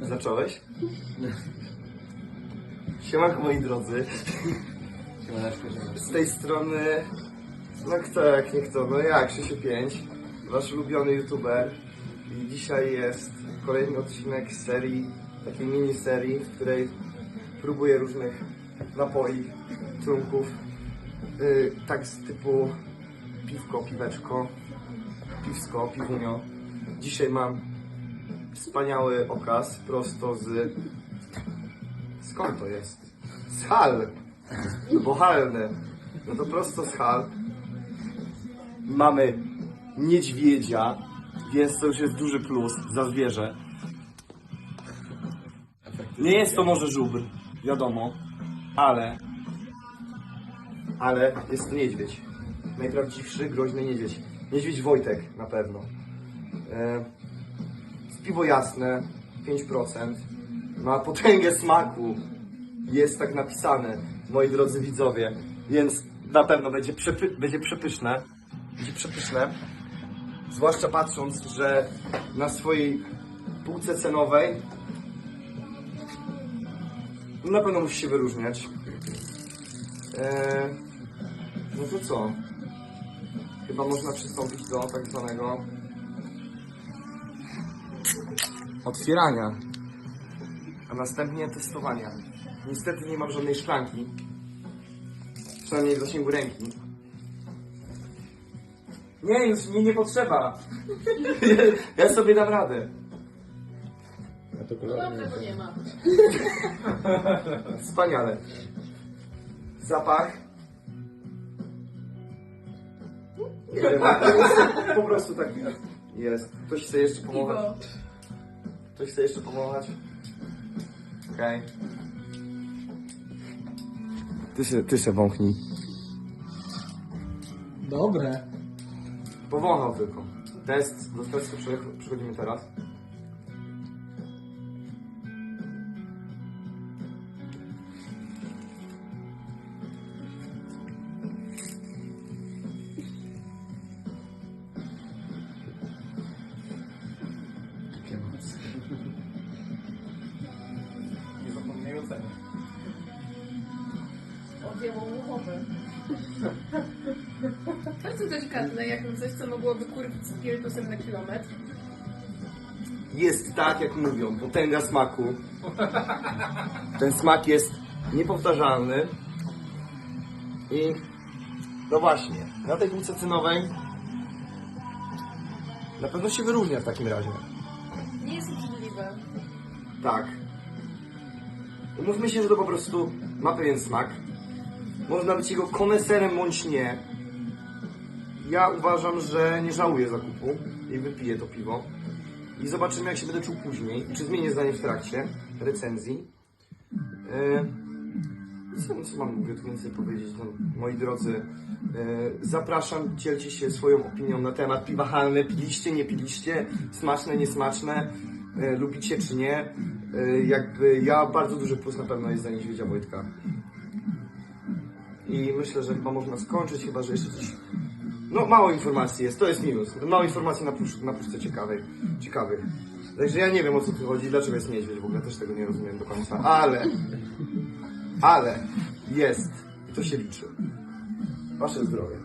Zacząłeś? Siemanko moi drodzy. Z tej strony, no kto jak nie kto, no ja, Krzysiu 5, wasz ulubiony youtuber. I dzisiaj jest kolejny odcinek z serii, takiej mini serii, w której próbuję różnych napoi, trunków, yy, tak z typu piwko, piweczko, piwsko, piwunio. Dzisiaj mam wspaniały okaz prosto z... Skąd to jest? Z Hal. No bo halne. No to prosto z Hal. Mamy niedźwiedzia, więc to już jest duży plus za zwierzę. Nie jest to może żubr, wiadomo, ale... Ale jest to niedźwiedź. Najprawdziwszy, groźny niedźwiedź. Niedźwiedź Wojtek na pewno. E, piwo jasne, 5%. Ma potęgę smaku. Jest tak napisane, moi drodzy widzowie. Więc na pewno będzie, przepy, będzie przepyszne. Będzie przepyszne. Zwłaszcza patrząc, że na swojej półce cenowej na pewno musi się wyróżniać. Eee, no to co? Chyba można przystąpić do tak zwanego otwierania, a następnie testowania. Niestety nie mam żadnej szklanki, przynajmniej w zasięgu ręki. Nie, już mi nie potrzeba. ja sobie dam radę. A to No bo nie ma. Wspaniale. Zapach. Nie wiem, po prostu tak jest. Ktoś chce jeszcze pomować? Ktoś chce jeszcze pomować? Okej. Ty się, ty się wąchnij. Dobre. Powąchał tylko. Test, do testu prze- przechodzimy teraz. Nie zapomnij oceny. Odjęło mu chorze. Bardzo delikatne, jakby coś, co mogłoby kurwić spirytusem na kilometr. Jest tak, jak mówią, potęga smaku. Ten smak jest niepowtarzalny. I no właśnie, na tej półce cenowej na pewno się wyróżnia w takim razie. Nie jest obrzydliwe. Tak. Umówmy się, że to po prostu ma pewien smak. Można być jego koneserem bądź nie. Ja uważam, że nie żałuję zakupu i wypiję to piwo. I zobaczymy, jak się będę czuł później. Czy zmienię zdanie w trakcie recenzji. E, co, co mam więcej powiedzieć? No, moi drodzy, e, zapraszam, dzielcie się swoją opinią na temat piwa halne. Piliście, nie piliście? Smaczne, niesmaczne? E, lubicie czy nie? E, jakby ja bardzo duży plus na pewno jest za niedźwiedzia Wojtka. I myślę, że chyba można skończyć, chyba że jeszcze coś. No, mało informacji jest, to jest minus. Mało informacji na, pusz- na puszce ciekawej, ciekawych. Także ja nie wiem o co tu chodzi, dlaczego jest niedźwiedź w ogóle, też tego nie rozumiem do końca. Ale, ale jest. I to się liczy. Wasze zdrowie.